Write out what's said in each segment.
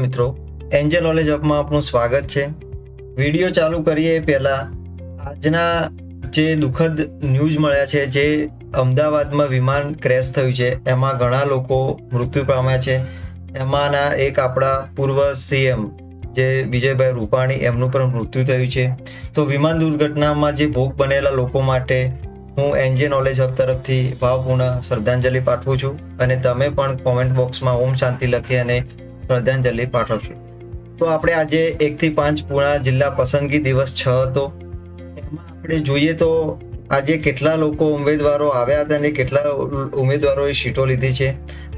મિત્રો Angel knowledge અપમાં આપનું સ્વાગત છે. વીડિયો ચાલુ કરીએ પહેલાં. આજના જે દુઃખદ ન્યૂઝ મળ્યા છે, જે અમદાવાદમાં વિમાન ક્રેશ થયું છે, એમાં ઘણા લોકો મૃત્યુ પામ્યા છે. એમાંના એક આપણા પૂર્વ સીએમ જે વિજયભાઈ રૂપાણી, એમનું પણ મૃત્યુ થયું છે. તો વિમાન દુર્ઘટનામાં જે ભોગ બનેલા લોકો માટે હું એનજે નોલેજ હબ તરફથી ભાવપૂર્ણ શ્રદ્ધાંજલિ પાઠવું છું. અને તમે પણ કોમેન્ટ બોક્સમાં ઓમ શાંતિ લખી અને શ્રદ્ધાંજલિ પાઠવશું તો આપણે આજે એકથી પાંચ પૂણા જિલ્લા પસંદગી દિવસ છ હતો. એમાં આપણે જોઈએ તો આજે કેટલા લોકો ઉમેદવારો આવ્યા હતા અને કેટલા ઉમેદવારોએ સીટો લીધી છે.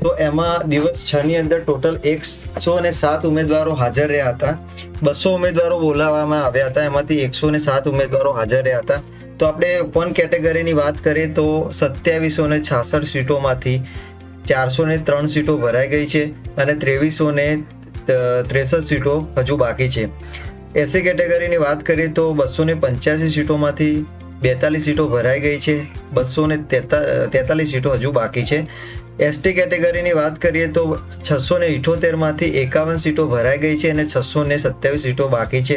તો એમાં દિવસ છ ની અંદર ટોટલ એકસો ને સાત ઉમેદવારો હાજર રહ્યા હતા. બસો ઉમેદવારો બોલાવવામાં આવ્યા હતા. એમાંથી એકસો ને સાત ઉમેદવારો હાજર રહ્યા હતા. તો આપણે વન કેટેગરીની વાત કરીએ તો સત્યાવીસો ને છાસઠ સીટોમાંથી ચારસો ને ત્રણ સીટો ભરાઈ ગઈ છે અને ત્રેવીસો ને ત્રેસઠ સીટો હજુ બાકી છે. એસી કેટેગરીની વાત કરીએ તો બસો ને પંચ્યાસી સીટોમાંથી બેતાલીસ સીટો ભરાઈ ગઈ છે. બસો ને તેતાલીસ સીટો હજુ બાકી છે. એસટી કેટેગરીની વાત કરીએ તો છસો ને ઇઠોતેરમાંથી એકાવન સીટો ભરાઈ ગઈ છે અને છસો ને સત્યાવીસ સીટો બાકી છે.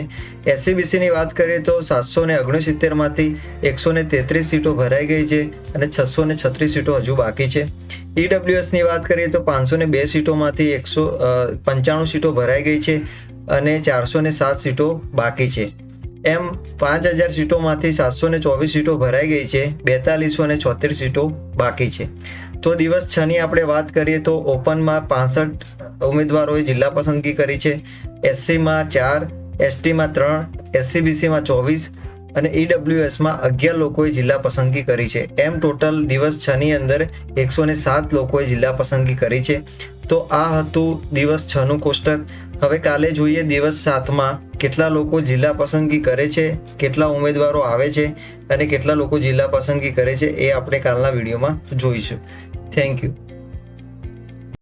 એસસીબીસીની વાત કરીએ તો સાતસો ને ઓગણસિત્તેરમાંથી એકસો ને તેત્રીસ સીટો ભરાઈ ગઈ છે અને છસો ને છત્રીસ સીટો હજુ બાકી છે. ઈડબ્લ્યુએસની વાત કરીએ તો પાંચસો ને બે સીટોમાંથી એકસો પંચાણું સીટો ભરાઈ ગઈ છે અને ચારસો ને સાત સીટો બાકી છે. એમ પાંચ હજાર સીટોમાંથી સાતસો ને ચોવીસ સીટો ભરાઈ ગઈ છે, બેતાલીસો ને છોતેર સીટો બાકી છે. તો દિવસ છ ની આપણે વાત કરીએ તો ઓપનમાં પાસઠ ઉમેદવારોએ જિલ્લા પસંદગી કરી છે. એસસીમાં ચાર, એસટીમાં ત્રણ, એસસીબીસીમાં ચોવીસ અને ઈડબ્લ્યુએસમાં અગિયાર લોકોએ જિલ્લા પસંદગી કરી છે. એમ ટોટલ દિવસ છ ની અંદર એકસો ને સાત લોકોએ જિલ્લા પસંદગી કરી છે. તો આ હતું દિવસ છ નું કોષ્ટક. હવે કાલે જોઈએ દિવસ સાતમાં. કેટલા લોકો જિલ્લા પસંદગી કરે છે, કેટલા ઉમેદવારો આવે છે અને કેટલા લોકો જિલ્લા પસંદગી કરે છે એ આપણે કાલના વિડીયોમાં જોઈશું. Thank you